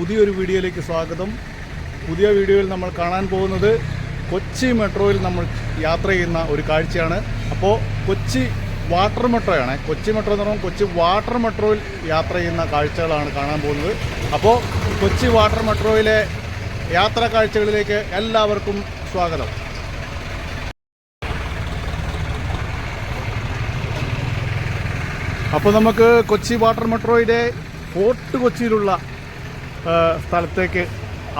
പുതിയൊരു വീഡിയോയിലേക്ക് സ്വാഗതം. പുതിയ വീഡിയോയിൽ നമ്മൾ കാണാൻ പോകുന്നത് കൊച്ചി മെട്രോയിൽ നമ്മൾ യാത്ര ചെയ്യുന്ന ഒരു കാഴ്ചയാണ്. അപ്പോൾ കൊച്ചി വാട്ടർ മെട്രോയാണ്. കൊച്ചി മെട്രോ എന്ന് കൊച്ചി വാട്ടർ മെട്രോയിൽ യാത്ര ചെയ്യുന്ന കാഴ്ചകളാണ് കാണാൻ പോകുന്നത്. അപ്പോൾ കൊച്ചി വാട്ടർ മെട്രോയിലെ യാത്രാ കാഴ്ചകളിലേക്ക് എല്ലാവർക്കും സ്വാഗതം. അപ്പോൾ നമുക്ക് കൊച്ചി വാട്ടർ മെട്രോയുടെ ഫോർട്ട് കൊച്ചിയിലുള്ള സ്ഥലത്തേക്ക്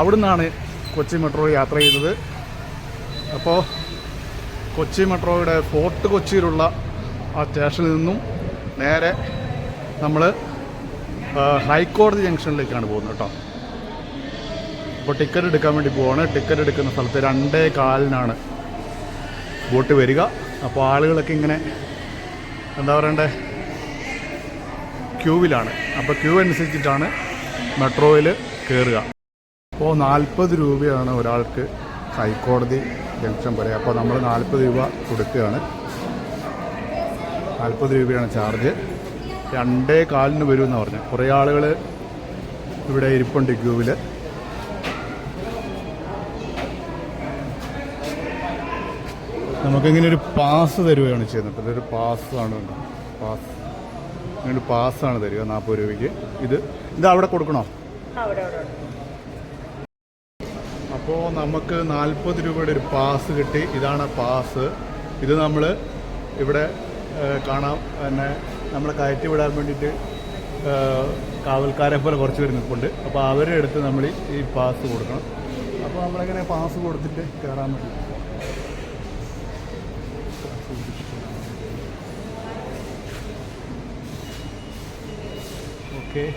അവിടുന്നാണ് കൊച്ചി മെട്രോ യാത്ര ചെയ്യുന്നത്. അപ്പോൾ കൊച്ചി മെട്രോയുടെ ഫോർട്ട് കൊച്ചിയിലുള്ള ആ സ്റ്റേഷനിൽ നിന്നും നേരെ നമ്മൾ ഹൈക്കോടതി ജംഗ്ഷനിലേക്കാണ് പോകുന്നത് കേട്ടോ. അപ്പോൾ ടിക്കറ്റ് എടുക്കാൻ വേണ്ടി പോവാണ്. ടിക്കറ്റ് എടുക്കുന്ന സ്ഥലത്ത് രണ്ടേ കാലിനാണ് ബോട്ട് വരിക. അപ്പോൾ ആളുകളൊക്കെ ഇങ്ങനെ എന്താ പറയണ്ടേ ക്യൂവിലാണ്. അപ്പോൾ ക്യൂ അനുസരിച്ചിട്ടാണ് മെട്രോയിൽ കയറുക അപ്പോൾ നാൽപ്പത് രൂപയാണ് ഒരാൾക്ക് ഹൈക്കോടതി ജംഗ്ഷൻ വരെ അപ്പോൾ നമ്മൾ നാൽപ്പത് രൂപ കൊടുക്കുകയാണ്. നാൽപ്പത് രൂപയാണ് ചാർജ്. രണ്ടേ കാലിന് വരുമെന്ന് പറഞ്ഞു. കുറേ ആളുകൾ ഇവിടെ ഇരിപ്പുണ്ട് ക്യൂവിൽ നമുക്കിങ്ങനെ ഒരു പാസ് തരുകയാണ് ചെയ്യുന്നത്. ഇതൊരു പാസ്സാണ് പാസ്. ഒരു പാസ്സാണ് തരിക നാൽപ്പത് രൂപയ്ക്ക്. ഇത് ഇത് അവിടെ കൊടുക്കണോ? അപ്പോൾ നമുക്ക് നാൽപ്പത് രൂപയുടെ ഒരു പാസ് കിട്ടി. ഇതാണ് പാസ്. ഇത് നമ്മൾ ഇവിടെ കാണാം. പിന്നെ നമ്മളെ കയറ്റി വിടാൻ വേണ്ടിയിട്ട് കാവൽക്കാരെ പോലെ കുറച്ച് പേര് നിൽപ്പുണ്ട്. അപ്പോൾ അവരുടെ അടുത്ത് നമ്മൾ ഈ പാസ് കൊടുക്കണം. അപ്പോൾ നമ്മളിങ്ങനെ പാസ് കൊടുത്തിട്ട് കയറാൻ വേണ്ടി ഓക്കെ.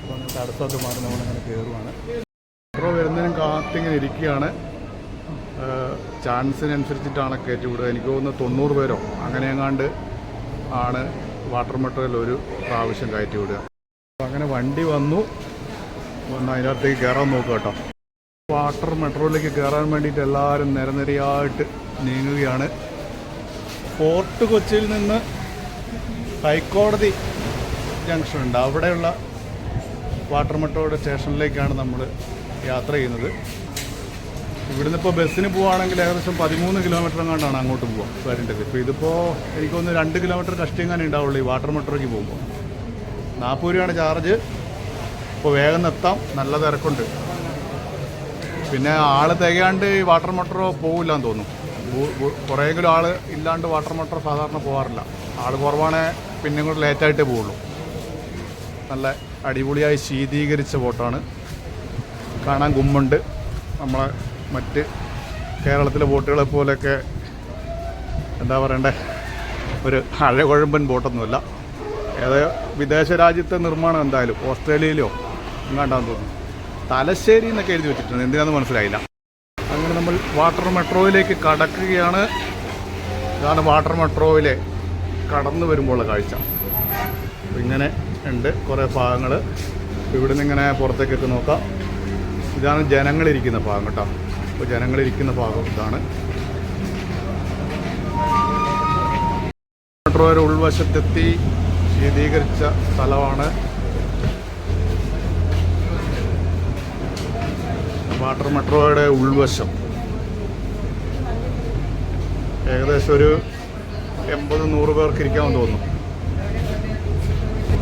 അപ്പോൾ തടസ്സമൊക്കെ മാറി നമ്മളിങ്ങനെ കയറുവാണ് മെട്രോ വരുന്നതിനും കാത്തിങ്ങനെ ഇരിക്കുകയാണ്. ചാൻസിനനുസരിച്ചിട്ടാണ് കയറ്റി വിടുക. എനിക്ക് തോന്നുന്നു തൊണ്ണൂറ് പേരോ അങ്ങനെ എങ്ങാണ്ട് ആണ് വാട്ടർ മെട്രോയിൽ ഒരു പ്രാവശ്യം കയറ്റി വിടുക. അങ്ങനെ വണ്ടി വന്നു. ഒന്ന് അതിനകത്തേക്ക് കയറാൻ നോക്കുക കേട്ടോ. വാട്ടർ മെട്രോയിലേക്ക് കയറാൻ വേണ്ടിയിട്ട് എല്ലാവരും നിരനിരയായിട്ട് നീങ്ങുകയാണ്. ഫോർട്ട് കൊച്ചിയിൽ നിന്ന് ഹൈക്കോടതി ജംഗ്ഷൻ ഉണ്ട് അവിടെയുള്ള വാട്ടർമട്ടോട് സ്റ്റേഷനിലേക്കാണ് നമ്മൾ യാത്ര ചെയ്യുന്നത്. ഇവിടുന്ന് ഇപ്പോൾ ബസ്സിന് പോവുകയാണെങ്കിൽ ഏകദേശം പതിമൂന്ന് കിലോമീറ്റർ എങ്ങാണ്ടാണ് അങ്ങോട്ട് പോകാം വരേണ്ടത്. ഇപ്പോൾ ഇതിപ്പോൾ എനിക്കൊന്ന് രണ്ട് കിലോമീറ്റർ കഷ്ടിയെങ്ങാനും ഉണ്ടാവുള്ളൂ ഈ വാട്ടർ മെട്രോയ്ക്ക് പോകുമ്പോൾ നാൽപ്പത് രൂപയാണ് ചാർജ്. ഇപ്പോൾ വേഗം എത്താം നല്ല തിരക്കുണ്ട്. പിന്നെ ആൾ തികയാണ്ട് ഈ വാട്ടർ മെട്രോ പോകില്ലാന്ന് തോന്നുന്നു. ബു- ബു- കുറേയെങ്കിലും ആൾ ഇല്ലാണ്ട് വാട്ടർ മോട്ടർ സാധാരണ പോകാറില്ല ആൾ കുറവാണേ പിന്നെ ഇങ്ങോട്ട് ലേറ്റായിട്ടേ പോവുള്ളൂ. നല്ല അടിപൊളിയായി ശീതീകരിച്ച ബോട്ടാണ്. കാണാൻ ഗുമ്മുണ്ട്. നമ്മളെ മറ്റ് കേരളത്തിലെ ബോട്ടുകളെ പോലെയൊക്കെ എന്താ പറയണ്ടേ? ഒരു അഴകുഴമ്പൻ ബോട്ടൊന്നുമല്ല. ഏതോ വിദേശ രാജ്യത്തെ നിർമ്മാണം എന്തായാലും ഓസ്ട്രേലിയയിലോ എങ്ങാണ്ടാന്ന് തോന്നുന്നു. തലശ്ശേരി എന്നൊക്കെ എഴുതി വെച്ചിട്ടുണ്ട്. എന്തിനാന്ന് മനസ്സിലായില്ല. അങ്ങനെ നമ്മൾ വാട്ടർ മെട്രോയിലേക്ക് കടക്കുകയാണ്. ഇതാണ് വാട്ടർ മെട്രോയിലെ കടന്നു വരുമ്പോഴുള്ള കാഴ്ച. ഇങ്ങനെ ഉണ്ട് കുറേ ഭാഗങ്ങൾ ഇവിടെ നിന്ന് ഇങ്ങനെ പുറത്തേക്കൊക്കെ നോക്കാം. ഇതാണ് ജനങ്ങളിരിക്കുന്ന ഭാഗം കേട്ടോ. അപ്പോൾ ജനങ്ങളിരിക്കുന്ന ഭാഗം ഇതാണ്. മെട്രോയുടെ ഉൾവശത്തെത്തി ശീതീകരിച്ച സ്ഥലമാണ്. വാട്ടർ മെട്രോയുടെ ഉൾവശം. ഏകദേശം ഒരു എൺപത് നൂറ് പേർക്ക് ഇരിക്കാമെന്ന് തോന്നുന്നു.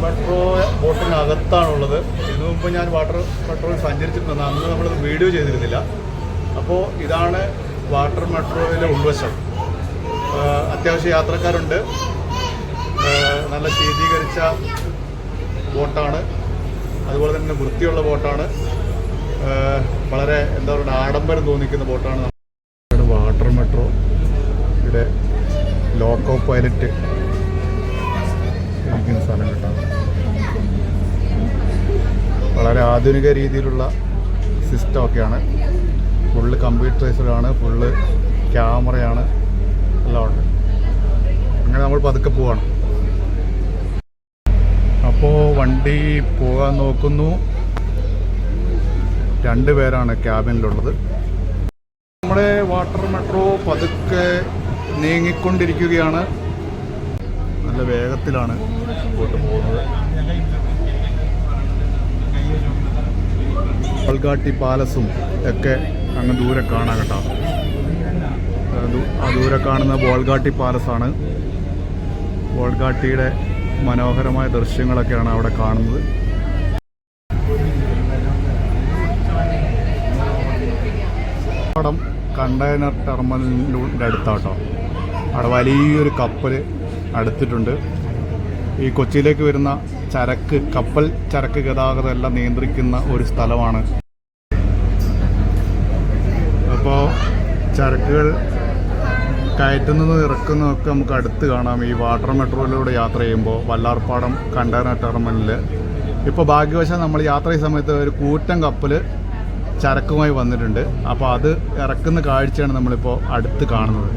മെട്രോ ബോട്ടിനകത്താണുള്ളത് ഇതിനു മുമ്പ് ഞാൻ വാട്ടർ മെട്രോയിൽ സഞ്ചരിച്ചിട്ടുണ്ട്. അന്ന് നമ്മൾ വീഡിയോ ചെയ്തിരുന്നില്ല. അപ്പോൾ ഇതാണ് വാട്ടർ മെട്രോയിലെ ഉൾവശം. അത്യാവശ്യം യാത്രക്കാരുണ്ട്. നല്ല ശീതീകരിച്ച ബോട്ടാണ്. അതുപോലെ തന്നെ വൃത്തിയുള്ള ബോട്ടാണ്. വളരെ എന്താ പറയുക ആഡംബരം തോന്നിക്കുന്ന ബോട്ടാണ്. വാട്ടർ മെട്രോ ഇവിടെ ലോക്കോ പൈലറ്റ് ഇരിക്കുന്ന സ്ഥലം കേട്ടോ. വളരെ ആധുനിക രീതിയിലുള്ള സിസ്റ്റം ഒക്കെയാണ്. ഫുള്ള് കമ്പ്യൂട്ടറൈസ്ഡാണ് ഫുള്ള് ക്യാമറയാണ് എല്ലാം ഉണ്ട്. അങ്ങനെ നമ്മൾ പതുക്കെ പോവാണ്. അപ്പോൾ വണ്ടി പോകാൻ നോക്കുന്നു. രണ്ട് പേരാണ് ക്യാബിനിലുള്ളത്. നമ്മുടെ വാട്ടർ മെട്രോ പതുക്കെ നീങ്ങിക്കൊണ്ടിരിക്കുകയാണ്. നല്ല വേഗത്തിലാണ്. മുമ്പോട്ട് പോകുന്നത്. ബോൾഗാട്ടി പാലസും ഒക്കെ അങ്ങ് ദൂരെ കാണാം കേട്ടോ. ആ ദൂരെ കാണുന്ന ബോൾഗാട്ടി പാലസാണ്. ബോൾഗാട്ടിയുടെ മനോഹരമായ ദൃശ്യങ്ങളൊക്കെയാണ് അവിടെ കാണുന്നത്. പടം കണ്ടെയ്നർ ടെർമിനലിന്റെ അടുത്താട്ടോ. അവിടെ വലിയൊരു കപ്പൽ അടുത്തിട്ടുണ്ട്. ഈ കൊച്ചിയിലേക്ക് വരുന്ന ചരക്ക് കപ്പൽ ചരക്ക് ഗതാഗതം എല്ലാം നിയന്ത്രിക്കുന്ന ഒരു സ്ഥലമാണ്. അപ്പോൾ ചരക്കുകൾ കയറ്റുന്നതും ഇറക്കുന്നതൊക്കെ നമുക്ക് അടുത്ത് കാണാം. ഈ വാട്ടർ മെട്രോയിലൂടെ യാത്ര ചെയ്യുമ്പോൾ വല്ലാർപ്പാടം കണ്ടെയ്നർ ടെർമിനലിൽ ഇപ്പോൾ ഭാഗ്യവശാൽ നമ്മൾ യാത്ര ചെയ്യുന്ന സമയത്ത് ഒരു കൂറ്റൻ കപ്പൽ ചരക്കുമായി വന്നിട്ടുണ്ട്. അപ്പോൾ അത് ഇറക്കുന്ന കാഴ്ചയാണ് നമ്മളിപ്പോൾ അടുത്ത് കാണുന്നത്.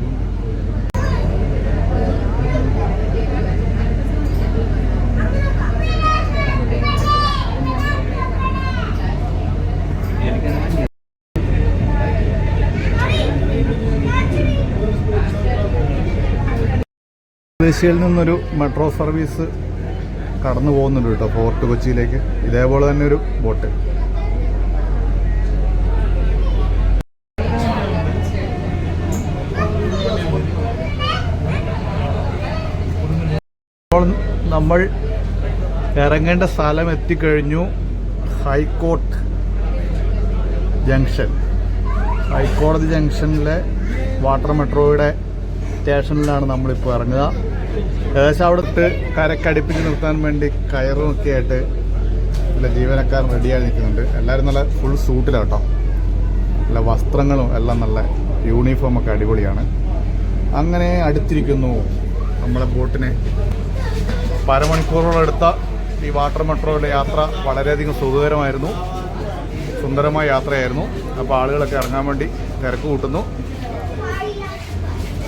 മലേഷ്യയിൽ നിന്നൊരു മെട്രോ സർവീസ് കടന്നു പോകുന്നുണ്ട് കേട്ടോ ഫോർട്ട് കൊച്ചിയിലേക്ക്. ഇതേപോലെ തന്നെ ഒരു ബോട്ട്. നമ്മൾ ഇറങ്ങേണ്ട സ്ഥലം എത്തിക്കഴിഞ്ഞു ഹൈക്കോർട്ട് ജംഗ്ഷൻ. ഹൈക്കോടതി ജംഗ്ഷനിലെ വാട്ടർ മെട്രോയുടെ സ്റ്റേഷനിലാണ് നമ്മളിപ്പോൾ ഇറങ്ങുക. ഏകദേശം അവിടുത്തെ കരക്കടിപ്പിച്ച് നിർത്താൻ വേണ്ടി കയറും ഒക്കെ ആയിട്ട് നല്ല ജീവനക്കാർ റെഡിയായി നിൽക്കുന്നുണ്ട്. എല്ലാവരും നല്ല ഫുൾ സൂട്ടിലാണ് കേട്ടോ നല്ല വസ്ത്രങ്ങളും എല്ലാം നല്ല യൂണിഫോം ഒക്കെ അടിപൊളിയാണ്. അങ്ങനെ അടുത്തിരിക്കുന്നു നമ്മളെ ബോട്ടിനെ അരമണിക്കൂറോളം എടുത്ത ഈ വാട്ടർ മെട്രോയിലെ യാത്ര വളരെയധികം സുഖകരമായിരുന്നു. സുന്ദരമായ യാത്രയായിരുന്നു. അപ്പോൾ ആളുകളൊക്കെ ഇറങ്ങാൻ വേണ്ടി തിരക്ക് കൂട്ടുന്നു.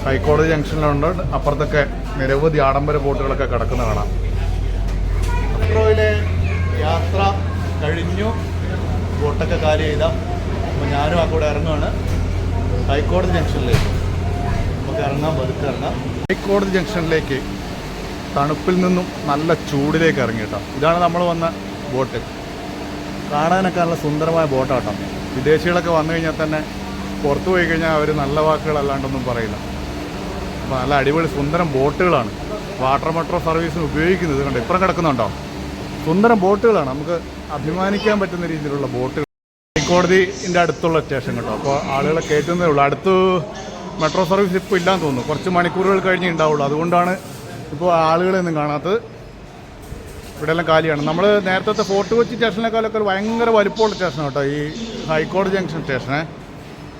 ഹൈക്കോടതി ജംഗ്ഷനിലുണ്ട്. അപ്പുറത്തൊക്കെ നിരവധി ആഡംബര ബോട്ടുകളൊക്കെ കിടക്കുന്ന കാണാം. മെട്രോയിലെ യാത്ര കഴിഞ്ഞു. ബോട്ടൊക്കെ കാലി ചെയ്ത. അപ്പോൾ ഞാനും ആ കൂടെ ഇറങ്ങുകയാണ് ഹൈക്കോടതി ജംഗ്ഷനിലേക്ക്. നമുക്ക് ഇറങ്ങാം പതുക്കെ ഇറങ്ങാം. ഹൈക്കോടതി ജംഗ്ഷനിലേക്ക് തണുപ്പിൽ നിന്നും നല്ല ചൂടിലേക്ക് ഇറങ്ങി കേട്ടോ. ഇതാണ് നമ്മൾ വന്ന ബോട്ട്. കാണാനൊക്കെ നല്ല സുന്ദരമായ ബോട്ടാട്ടോ. വിദേശികളൊക്കെ വന്നു കഴിഞ്ഞാൽ തന്നെ പുറത്തു പോയി കഴിഞ്ഞാൽ അവർ നല്ല വാക്കുകളല്ലാണ്ടൊന്നും പറയില്ല. നല്ല അടിപൊളി സുന്ദരം ബോട്ടുകളാണ്. വാട്ടർ മെട്രോ സർവീസിന് ഉപയോഗിക്കുന്നത് കണ്ടോ? ഇപ്പുറം കിടക്കുന്നുണ്ടോ? സുന്ദരം ബോട്ടുകളാണ്. നമുക്ക് അഭിമാനിക്കാൻ പറ്റുന്ന രീതിയിലുള്ള ബോട്ടുകൾ. ഹൈക്കോടതിന്റെ അടുത്തുള്ള സ്റ്റേഷൻ കേട്ടോ. അപ്പോൾ ആളുകളെ കയറ്റുന്നതേ ഉള്ളൂ. അടുത്ത് മെട്രോ സർവീസ് ഇപ്പോൾ ഇല്ലാന്ന് തോന്നുന്നു. കുറച്ച് മണിക്കൂറുകൾ കഴിഞ്ഞേ ഉണ്ടാവുള്ളൂ. അതുകൊണ്ടാണ് ഇപ്പോൾ ആളുകളെയൊന്നും കാണാത്തത്. ഇവിടെ എല്ലാം കാലിയാണ്. നമ്മൾ നേരത്തെ ഫോർട്ട് കൊച്ചി സ്റ്റേഷനേക്കാളൊക്കെ ഒരു ഭയങ്കര വലുപ്പമുള്ള സ്റ്റേഷനാണ് കേട്ടോ ഈ ഹൈക്കോടതി ജംഗ്ഷൻ സ്റ്റേഷനെ.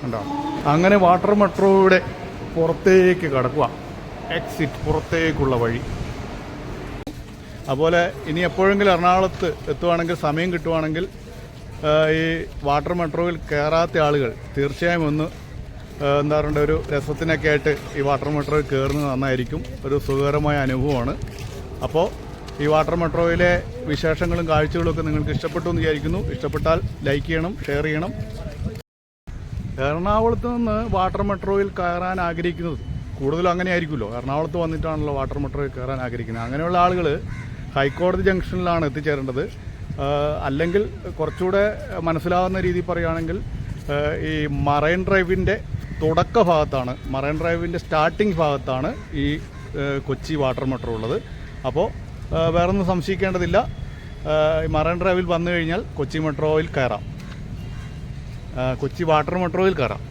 ഉണ്ടോ അങ്ങനെ വാട്ടർ മെട്രോയുടെ പുറത്തേക്ക് കടക്കുക. എക്സിറ്റ് പുറത്തേക്കുള്ള വഴി. അതുപോലെ ഇനി എപ്പോഴെങ്കിലും എറണാകുളത്ത് എത്തുവാണെങ്കിൽ സമയം കിട്ടുവാണെങ്കിൽ ഈ വാട്ടർ മെട്രോയിൽ കയറാത്ത ആളുകൾ തീർച്ചയായും ഒന്ന് എന്താ പറയണ്ട ഒരു രസത്തിനൊക്കെ ആയിട്ട് ഈ വാട്ടർ മെട്രോയിൽ കയറുന്നത് നന്നായിരിക്കും. ഒരു സുഖകരമായ അനുഭവമാണ്. അപ്പോൾ ഈ വാട്ടർ മെട്രോയിലെ വിശേഷങ്ങളും കാഴ്ചകളും ഒക്കെ നിങ്ങൾക്ക് ഇഷ്ടപ്പെട്ടു എന്ന് വിചാരിക്കുന്നു. ഇഷ്ടപ്പെട്ടാൽ ലൈക്ക് ചെയ്യണം ഷെയർ ചെയ്യണം. എറണാകുളത്ത് നിന്ന് വാട്ടർ മെട്രോയിൽ കയറാൻ ആഗ്രഹിക്കുന്നത് കൂടുതലും അങ്ങനെ ആയിരിക്കുമല്ലോ എറണാകുളത്ത് വന്നിട്ടാണല്ലോ വാട്ടർ മെട്രോയിൽ കയറാൻ ആഗ്രഹിക്കുന്നത്. അങ്ങനെയുള്ള ആളുകൾ ഹൈക്കോടതി ജംഗ്ഷനിലാണ് എത്തിച്ചേരേണ്ടത്. അല്ലെങ്കിൽ കുറച്ചുകൂടെ മനസ്സിലാവുന്ന രീതിയിൽ പറയുകയാണെങ്കിൽ ഈ മറൈൻ ഡ്രൈവിന്റെ തുടക്ക ഭാഗത്താണ് മറൈൻ ഡ്രൈവിന്റെ സ്റ്റാർട്ടിംഗ് ഭാഗത്താണ് ഈ കൊച്ചി വാട്ടർ മെട്രോ ഉള്ളത്. അപ്പോൾ വേറൊന്നും സംശയിക്കേണ്ടതില്ല. മറൈൻ ഡ്രൈവിൽ വന്നു കഴിഞ്ഞാൽ കൊച്ചി മെട്രോയിൽ കയറാം. കൊച്ചി വാട്ടർ മെട്രോയിൽ കയറാം.